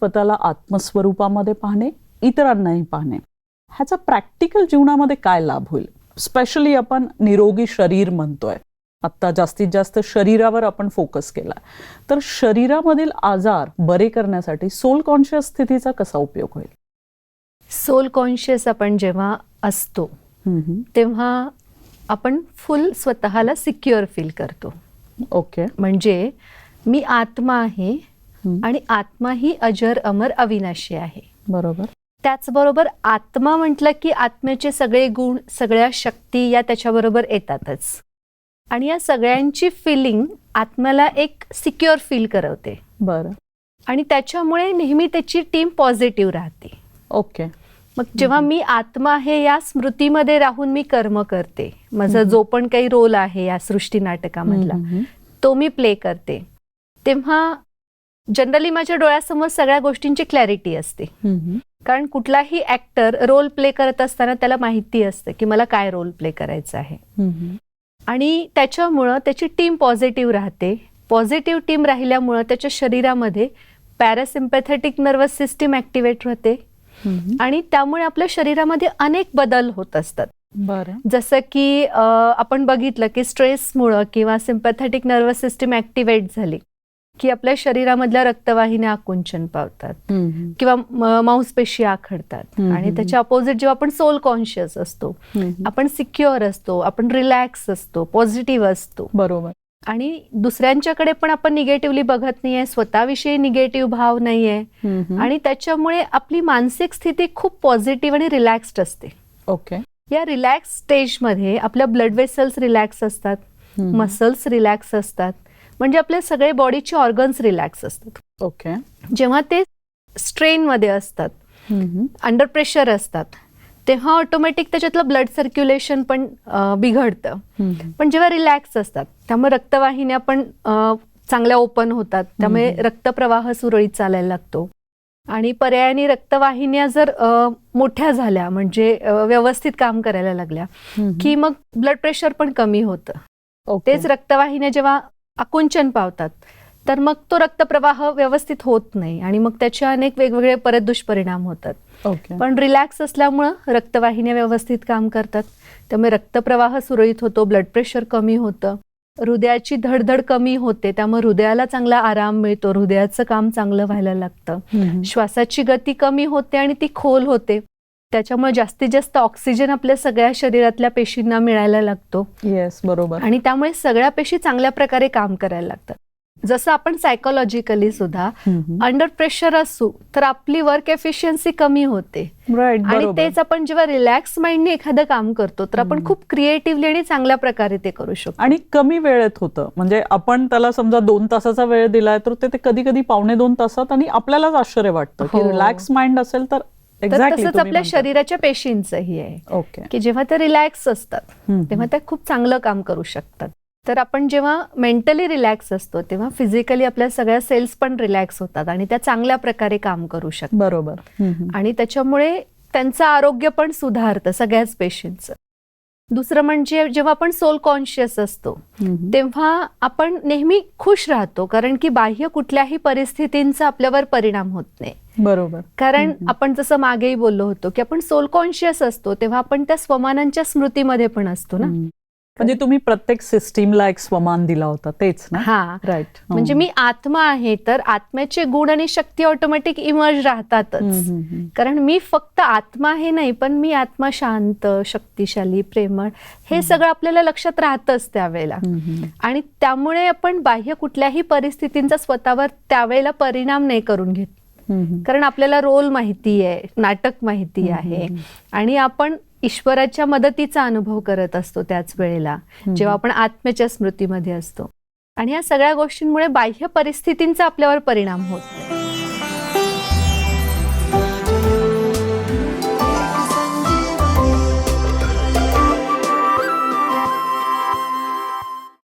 स्वतःला आत्मस्वरूपामध्ये पाहणे इतरांनाही पाहणे. ह्याचा प्रॅक्टिकल जीवनामध्ये काय लाभ होईल? स्पेशली आपण निरोगी शरीर म्हणतोय. आत्ता जास्तीत जास्त शरीरावर आपण फोकस केला तर शरीरामधील आजार बरे करण्यासाठी सोल कॉन्शियस स्थितीचा कसा उपयोग होईल? सोल कॉन्शियस आपण जेव्हा असतो तेव्हा आपण फुल स्वतःला सिक्युअर फील करतो. ओके. म्हणजे मी आत्मा आहे. आणि आत्मा ही अजर अमर अविनाशी आहे. बरोबर. त्याचबरोबर आत्मा म्हटलं की आत्म्याचे सगळे गुण सगळ्या शक्ती या त्याच्याबरोबर येतातच. आणि या सगळ्यांची फिलिंग आत्म्याला एक सिक्युअर फील करवते. बरं. आणि त्याच्यामुळे नेहमी त्याची टीम पॉझिटिव्ह राहते. ओके. मग जेव्हा मी आत्मा आहे या स्मृतीमध्ये राहून मी कर्म करते. माझा. जो पण काही रोल आहे या सृष्टी नाटकामधला. तो मी प्ले करते. तेव्हा जनरली माझ्या डोळ्यासमोर सगळ्या गोष्टींची क्लॅरिटी असते. कारण कुठलाही ऍक्टर रोल प्ले करत असताना त्याला माहिती असते की मला काय रोल प्ले करायचा आहे. आणि त्याच्यामुळं त्याची टीम पॉझिटिव्ह राहते. पॉझिटिव्ह टीम राहिल्यामुळं त्याच्या शरीरामध्ये पॅरासिम्पॅथेटिक नर्वस सिस्टीम ऍक्टिव्हेट होते. आणि त्यामुळे आपल्या शरीरामध्ये अनेक बदल होत असतात. बरं. जसं की आपण बघितलं की स्ट्रेसमुळं किंवा सिम्पॅथेटिक नर्वस सिस्टीम ऍक्टिव्हेट झाली. की आपल्या शरीरामधल्या रक्तवाहिन्या आकुंचन पावतात. किंवा मांसपेशी आखडतात आणि. त्याच्या अपोजिट जेव्हा आपण सोल कॉन्शियस असतो. आपण सिक्युअर असतो आपण रिलॅक्स असतो पॉझिटिव्ह असतो बरोबर आणि दुसऱ्यांच्याकडे पण आपण निगेटिव्हली बघत नाहीये स्वतःविषयी निगेटिव्ह भाव नाहीये. आणि त्याच्यामुळे आपली मानसिक स्थिती खूप पॉझिटिव्ह आणि रिलॅक्स्ड असते ओके या रिलॅक्स स्टेजमध्ये आपल्या ब्लड वेसल्स रिलॅक्स असतात. मसल्स रिलॅक्स असतात म्हणजे आपले सगळे बॉडीचे ऑर्गन्स रिलॅक्स असतात ओके जेव्हा ते स्ट्रेनमध्ये असतात हम्म. अंडर प्रेशर असतात तेव्हा ऑटोमॅटिक त्याच्यातलं ब्लड सर्क्युलेशन पण बिघडतं. पण जेव्हा रिलॅक्स असतात त्यामुळे रक्तवाहिन्या पण चांगल्या ओपन होतात त्यामुळे. रक्तप्रवाह सुरळीत चालायला लागतो आणि पर्यायाने रक्तवाहिन्या जर मोठ्या झाल्या म्हणजे व्यवस्थित काम करायला लागल्या. की मग ब्लड प्रेशर पण कमी होतं. तेच रक्तवाहिन्या जेव्हा आकुंचन पावतात. तर मग तो रक्तप्रवाह व्यवस्थित होत नाही आणि मग त्याचे अनेक वेगवेगळे परत दुष्परिणाम होतात. ओके. पण रिलॅक्स असल्यामुळं रक्तवाहिन्या व्यवस्थित काम करतात. त्यामुळे रक्तप्रवाह सुरळीत होतो ब्लड प्रेशर कमी होतं. हृदयाची धडधड कमी होते त्यामुळे हृदयाला चांगला आराम मिळतो हृदयाचं काम चांगलं व्हायला लागतं. श्वासाची गती कमी होते आणि ती खोल होते. त्याच्यामुळे जास्तीत जास्त ऑक्सिजन आपल्या सगळ्या शरीरातल्या पेशींना मिळायला लागतो. येस बरोबर. आणि त्यामुळे सगळ्या पेशी चांगल्या प्रकारे काम करायला लागतात. जसं आपण सायकोलॉजिकली सुद्धा. अंडर प्रेशर असू तर आपली वर्क एफिशियन्सी कमी होते. आणि तेच आपण जेव्हा रिलॅक्स माइंडने एखादं काम करतो तर आपण. खूप क्रिएटिव्हली आणि चांगल्या प्रकारे ते करू शकतो. आणि कमी वेळेत होतं. म्हणजे आपण त्याला समजा दोन तासाचा वेळ दिलाय तर ते कधी कधी पावणे दोन तासात आणि आपल्यालाच आश्चर्य वाटतं. की हो. रिलॅक्स माइंड असेल तर तर तसंच आपल्या शरीराच्या पेशींचंही आहे. की जेव्हा ते रिलॅक्स असतात. तेव्हा त्या खूप चांगलं काम करू शकतात. तर आपण जेव्हा मेंटली रिलॅक्स असतो तेव्हा फिजिकली आपल्या सगळ्या सेल्स पण रिलॅक्स होतात आणि त्या चांगल्या प्रकारे काम करू शकतात. बरोबर. आणि त्याच्यामुळे त्यांचं आरोग्य पण सुधारतं सगळ्याच पेशींचं. दुसरं म्हणजे जेव्हा आपण सोल कॉन्शियस असतो. तेव्हा आपण नेहमी खुश राहतो कारण की बाह्य कुठल्याही परिस्थितींचा आपल्यावर परिणाम होत नाही. बरोबर. कारण. आपण जसं मागेही बोललो होतो की आपण सोल कॉन्शियस असतो तेव्हा आपण त्या स्वमानांच्या स्मृतीमध्ये पण असतो ना. म्हणजे तुम्ही प्रत्येक सिस्टीमला एक स्वमान दिला होता तेच ना? हा. राईट म्हणजे मी आत्मा आहे तर आत्म्याचे गुण आणि शक्ती ऑटोमॅटिक इमर्ज राहतातच. कारण मी फक्त आत्मा हे नाही पण मी आत्मा शांत शक्तिशाली प्रेमळ हे सगळं आपल्याला लक्षात राहतच त्यावेळेला. आणि त्यामुळे आपण बाह्य कुठल्याही परिस्थितींचा स्वतःवर त्यावेळेला परिणाम नाही करून घेत. कारण आपल्याला रोल माहिती आहे नाटक माहिती आहे आणि आपण ईश्वराच्या मदतीचा अनुभव करत असतो त्याच वेळेला जेव्हा आपण आत्म्याच्या स्मृतीमध्ये असतो. आणि या सगळ्या गोष्टींमुळे बाह्य परिस्थितींचा आपल्यावर परिणाम होत नाही.